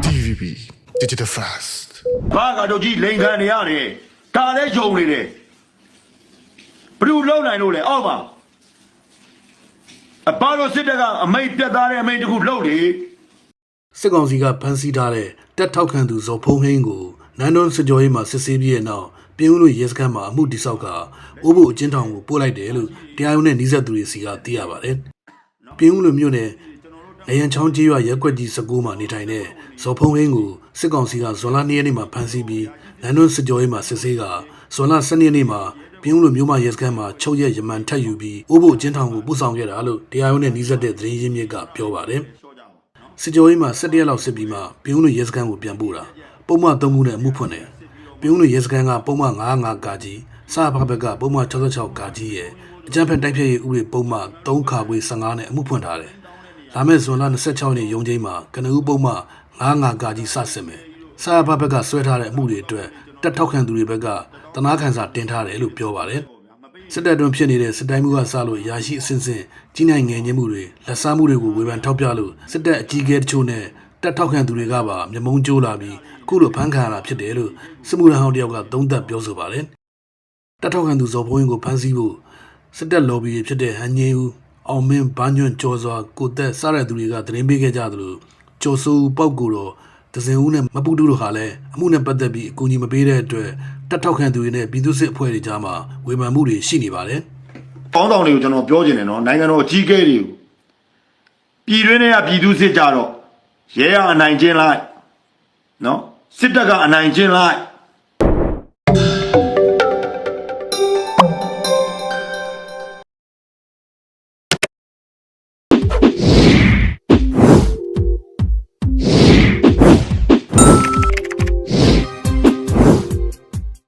DVB Digital Fast ဘာကတော့ကြီးလိန်ခံနေရတယ်ဒါလည်းယုံနေတယ်ဘယ်လိုလုပ်နိုင်လို့လဲအောက်ပါအပါတော့စစ်တပ်ကအမိတ်ပြတ်သားတဲ့အမိတ်တစ်ခုလုပ်လေစစ်ကောင်စီကဖမ်းဆီးထားတဲ့တက်ထောက်ခံသူဇော်ဖုံးဟင်းကိုနန်းတော်စစ်ကြောရေးမှာစစ်ဆေးပြီးတဲ့နောက်ပြင်းဦးလို့ရဲစခန်းမှာအမှုတိဆောက်ကအိုးဘိုအချင်းထောင်ကိုပို့လိုက်တယ်လို့တရားရုံးနဲ့နှိစက်သူတွေစီကသိရပါတယ်။ပြင်းဦးလို့မြို့နယ် အရန်ချောင်းကြီးရွာရက်ကွက်ကြီး19မှာနေထိုင်တဲ့ဇော်ဖုံးဟင်းကိုစစ်ကောင်စီကဇွန်လ2ရက်နေ့မှာဖမ်းဆီးပြီးနန်းတော်စစ်ကြောရေးမှာစစ်ဆေးကဇွန်လ12ရက်နေ့မှာပြင်းဦးလို့မြို့မရဲစခန်းမှာချုပ်ရက်ရမန်ထက်ယူပြီးအိုးဘိုအချင်းထောင်ကိုပို့ဆောင်ခဲ့တာလို့တရားရုံးနဲ့နှိစက်တဲ့သတင်းရင်းမြစ်ကပြောပါတယ်။စစ်ကြောရေးမှာ၁၁ရက်လောက်စစ်ပြီးမှပြုံးလို့ရဲစခန်းကိုပြန်ပို့တာပုံမှန်၃မှုနဲ့အမှုဖွင့်တယ်ပြုံးလို့ရဲစခန်းကပုံမှန်95ကာကြီးစာဖဘက်ကပုံမှန်66ကာကြီးရဲ့အကြမ်းဖက်တိုက်ဖျက်ရေးဥပဒေပုံမှန်3ခါခွေ15နဲ့အမှုဖွင့်ထားတယ် လာမယ့်ဇွန်လ26ရက်နေ့ရုံးချိန်မှာကနဦးပုံမှန်95ကာကြီးစစစ်မယ်စာဖဘက်ကဆွဲထားတဲ့အမှုတွေအတွက်တက်ထောက်ခံသူတွေဘက်ကတနာခံစာတင်ထားတယ်လို့ပြောပါတယ်စစ်တပ်တွင်ဖြစ်နေတဲ့စစ်တိုင်းမှုကစလို့ရာရှိအဆင့်ဆင့်ကြီးနိုင်ငယ်ညင်းမှုတွေလက်စားမှုတွေကိုဝေဖန်ထောက်ပြလို့စစ်တပ်အကြီးအကဲတချို့နဲ့တက်ထောက်ခံသူတွေကပါမျက်မုံးကျိုးလာပြီးအခုလိုဖမ်းခံရတာဖြစ်တယ်လို့စစ်မှုထမ်းဟောင်းတယောက်ကသုံးသပ်ပြောဆိုပါတယ်တက်ထောက်ခံသူဇော်ဘုန်းကြီးကိုဖမ်းဆီးဖို့စစ်တပ် lobby တွေဖြစ်တဲ့ဟန်ငင်းဦး အောင်မင်းဘာညွန့်ကျော်စွာကိုသက်စတဲ့သူတွေကသတင်းပေးခဲ့ကြသလိုကျော်စိုးဦးပောက်ကူတော့ဒဇင်ဦးနဲ့မပူတူတို့ဟာလည်းအမှုနဲ့ပတ်သက်ပြီးအကူအညီမပေးတဲ့အတွက်တက်ထောက်ခံသူတွေနဲ့ပြည်သူ့စစ်အဖွဲ့တွေကြားမှာဝေဖန်မှုတွေရှိနေပါတယ်ပေါင်းဆောင်တွေကိုကျွန်တော်ပြောချင်တယ်နော်နိုင်ငံတော်အကြီးအကဲတွေကိုပြည်တွင်းတွေကပြည်သူစစ်ကြတော့ရဲရအနိုင်ကျင်းလိုက်နော်စစ်တပ်ကအနိုင်ကျင်းလိုက်